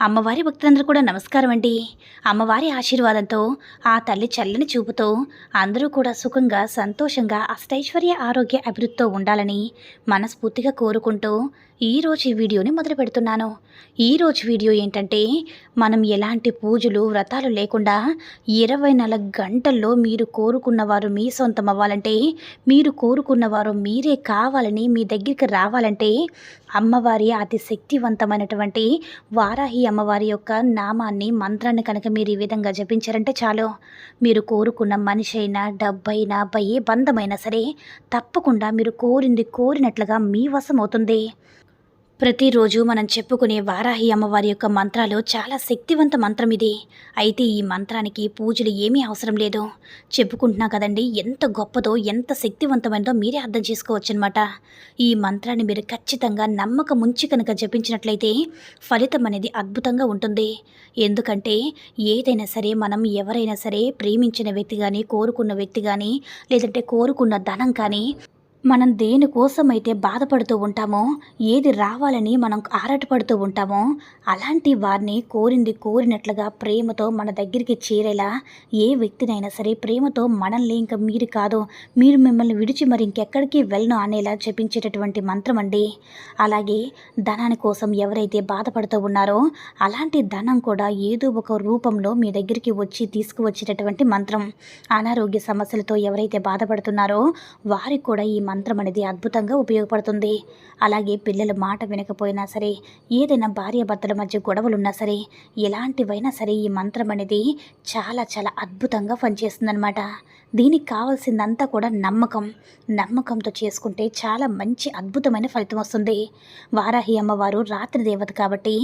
అమ్మవారి భక్తులందరూ కూడా నమస్కారం అండి. అమ్మవారి ఆశీర్వాదంతో ఆ తల్లి చల్లని చూపుతో అందరూ కూడా సుఖంగా సంతోషంగా అష్టైశ్వర్య ఆరోగ్య అభివృద్ధితో ఉండాలని మనస్ఫూర్తిగా కోరుకుంటూ ఈరోజు ఈ వీడియోని మొదలు పెడుతున్నాను. ఈరోజు వీడియో ఏంటంటే మనం ఎలాంటి పూజలు వ్రతాలు లేకుండా ఇరవై నాలుగు గంటల్లో మీరు కోరుకున్నవారు మీ సొంతం అవ్వాలంటే మీరు కోరుకున్నవారు మీరే కావాలని మీ దగ్గరికి రావాలంటే అమ్మవారి అతి శక్తివంతమైనటువంటి వారాహి అమ్మవారి యొక్క నామాన్ని మంత్రాన్ని కనుక మీరు ఈ విధంగా జపించారంటే చాలు. మీరు కోరుకున్న మనిషి అయినా డబ్బైనా బయ్యే బంధమైనా సరే తప్పకుండా మీరు కోరింది కోరినట్లుగా మీ వశం అవుతుంది ప్రతిరోజు మనం చెప్పుకునే వారాహి అమ్మవారి యొక్క మంత్రాలు చాలా శక్తివంత మంత్రం ఇది. అయితే ఈ మంత్రానికి పూజలు ఏమీ అవసరం లేదు. చెప్పుకుంటున్నా కదండి ఎంత గొప్పదో ఎంత శక్తివంతమైనదో మీరే అర్థం చేసుకోవచ్చు అనమాట ఈ మంత్రాన్ని మీరు ఖచ్చితంగా నమ్మకం ముంచి కనుక జపించినట్లయితే ఫలితం అనేది అద్భుతంగా ఉంటుంది. ఎందుకంటే ఏదైనా సరే మనం ఎవరైనా సరే ప్రేమించిన వ్యక్తి కానీ కోరుకున్న వ్యక్తి కానీ లేదంటే కోరుకున్న ధనం కానీ మనం దేనికోసమైతే బాధపడుతూ ఉంటామో ఏది రావాలని మనం ఆరాటపడుతూ ఉంటామో అలాంటి వారిని కోరింది కోరినట్లుగా ప్రేమతో మన దగ్గరికి చేరేలా ఏ వ్యక్తినైనా సరే ప్రేమతో మనల్ని ఇంకా మీరు కాదు మీరు మిమ్మల్ని విడిచి మరి ఇంకెక్కడికి వెళ్ళను అనేలా చెప్పించేటటువంటి మంత్రం అండి. అలాగే ధనాని కోసం ఎవరైతే బాధపడుతూ ఉన్నారో అలాంటి ధనం కూడా ఏదో ఒక రూపంలో మీ దగ్గరికి వచ్చి తీసుకువచ్చేటటువంటి మంత్రం. అనారోగ్య సమస్యలతో ఎవరైతే బాధపడుతున్నారో వారికి కూడా ఈ మంత్రం మంత్రం అనేది అద్భుతంగా ఉపయోగపడుతుంది. అలాగే పిల్లల మాట వినకపోయినా సరే ఏదైనా భార్యాభర్తల మధ్య గొడవలున్నా సరే ఎలాంటివైనా సరే ఈ మంత్రం అనేది చాలా చాలా అద్భుతంగా పనిచేస్తుందన్నమాట. దీనికి కావాల్సిందంతా కూడా నమ్మకం. నమ్మకంతో చేసుకుంటే చాలా మంచి అద్భుతమైన ఫలితం వస్తుంది. వారాహి అమ్మవారు రాత్రి దేవత కాబట్టి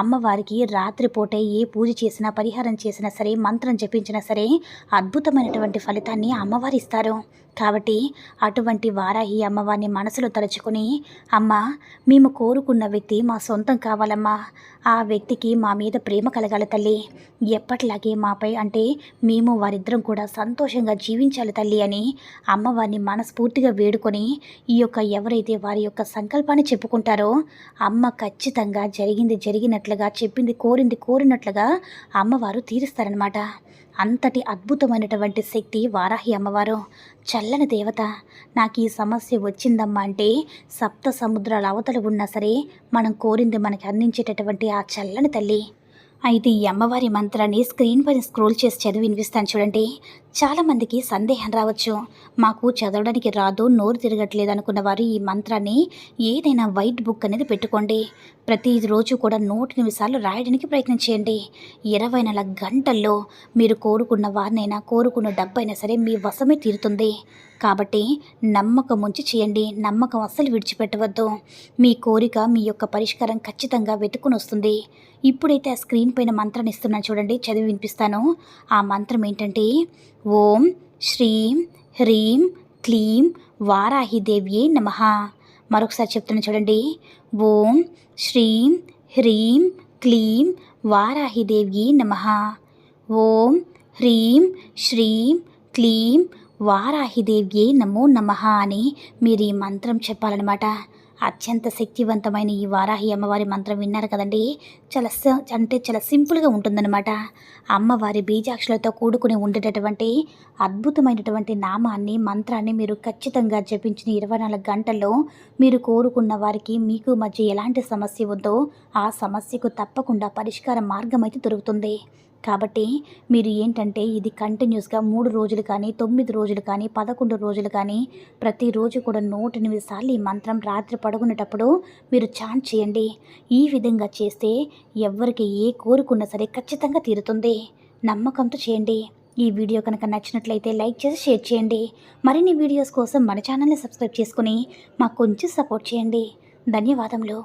అమ్మవారికి రాత్రిపూటే ఏ పూజ చేసినా పరిహారం చేసినా సరే మంత్రం జపించినా సరే అద్భుతమైనటువంటి ఫలితాన్ని అమ్మవారు ఇస్తారు. కాబట్టి అటువంటి వారాహి అమ్మవారిని మనసులో తలుచుకుని అమ్మ మేము కోరుకున్న వ్యక్తి మా సొంతం కావాలమ్మా. ఆ వ్యక్తికి మా మీద ప్రేమ కలగాలి తల్లి. ఎప్పటిలాగే మాపై అంటే మేము వారిద్దరం కూడా సంతోషంగా జీవించాలి తల్లి అని అమ్మవారిని మనస్ఫూర్తిగా వేడుకొని ఈ యొక్క ఎవరైతే వారి యొక్క సంకల్పాన్ని చెప్పుకుంటారో అమ్మ ఖచ్చితంగా జరిగింది జరిగినట్లుగా చెప్పింది కోరింది కోరినట్లుగా అమ్మవారు తీరుస్తారనమాట అంతటి అద్భుతమైనటువంటి శక్తి వారాహి అమ్మవారు. చల్లని దేవత నాకు ఈ సమస్య వచ్చిందమ్మా అంటే సప్త సముద్రాల అవతల ఉన్నా సరే మనం కోరింది మనకి అందించేటటువంటి ఆ చల్లని తల్లి. అయితే ఈ అమ్మవారి మంత్రాన్ని స్క్రీన్ పైన స్క్రోల్ చేసి చదివి వినిపిస్తాను చూడండి. చాలామందికి సందేహం రావచ్చు. మాకు చదవడానికి రాదు నోరు తిరగట్లేదు అనుకున్న వారు ఈ మంత్రాన్ని ఏదైనా వైట్ బుక్ అనేది పెట్టుకోండి. ప్రతిరోజు కూడా నూట నిమిషాలు రాయడానికి ప్రయత్నం చేయండి. ఇరవై నాలుగు గంటల్లో మీరు కోరుకున్న వారినైనా కోరుకున్న డబ్బైనా సరే మీ వశమే తీరుతుంది. కాబట్టి నమ్మకం ఉంచి చేయండి. నమ్మకం అస్సలు విడిచిపెట్టవద్దు. మీ కోరిక మీ యొక్క పరిష్కారం ఖచ్చితంగా వెతుకుని వస్తుంది. ఇప్పుడైతే ఆ స్క్రీన్ పైన మంత్రాన్ని ఇస్తున్నాను చూడండి చదివి వినిపిస్తాను. ఆ మంత్రం ఏంటంటే ఓం శ్రీం హ్రీం క్లీం వారాహిదేవ్యే నమ. మరొకసారి చెప్తున్నా చూడండి. ఓం శ్రీం హ్రీం క్లీం వారాహిదేవ్యే నమ. ఓం హ్రీం శ్రీం క్లీం వారాహిదేవ్యే నమో నమ అని మీరు ఈ మంత్రం చెప్పాలన్నమాట. అత్యంత శక్తివంతమైన ఈ వారాహి అమ్మవారి మంత్రం విన్నారు కదండి. చాలా అంటే చాలా సింపుల్గా ఉంటుందన్నమాట. అమ్మవారి బీజాక్షలతో కూడుకుని ఉండేటటువంటి అద్భుతమైనటువంటి నామాన్ని మంత్రాన్ని మీరు ఖచ్చితంగా జపించిన ఇరవై నాలుగు గంటల్లో మీరు కోరుకున్న వారికి మీకు మధ్య ఎలాంటి సమస్య ఉందో ఆ సమస్యకు తప్పకుండా పరిష్కార మార్గం అయితే దొరుకుతుంది. కాబట్టి మీరు ఏంటంటే ఇది కంటిన్యూస్గా మూడు రోజులు కానీ తొమ్మిది రోజులు కానీ పదకొండు రోజులు కానీ ప్రతిరోజు కూడా నూట ఎనిమిది సార్లు ఈ మంత్రం రాత్రి పడుకునేటప్పుడు మీరు ఛాన్స్ చేయండి. ఈ విధంగా చేస్తే ఎవరికి ఏ కోరుకున్నా సరే ఖచ్చితంగా తీరుతుంది. నమ్మకంతో చేయండి. ఈ వీడియో కనుక నచ్చినట్లయితే లైక్ చేసి షేర్ చేయండి. మరిన్ని వీడియోస్ కోసం మన ఛానల్ని సబ్స్క్రైబ్ చేసుకుని మాకు కొంచెం సపోర్ట్ చేయండి. ధన్యవాదములు.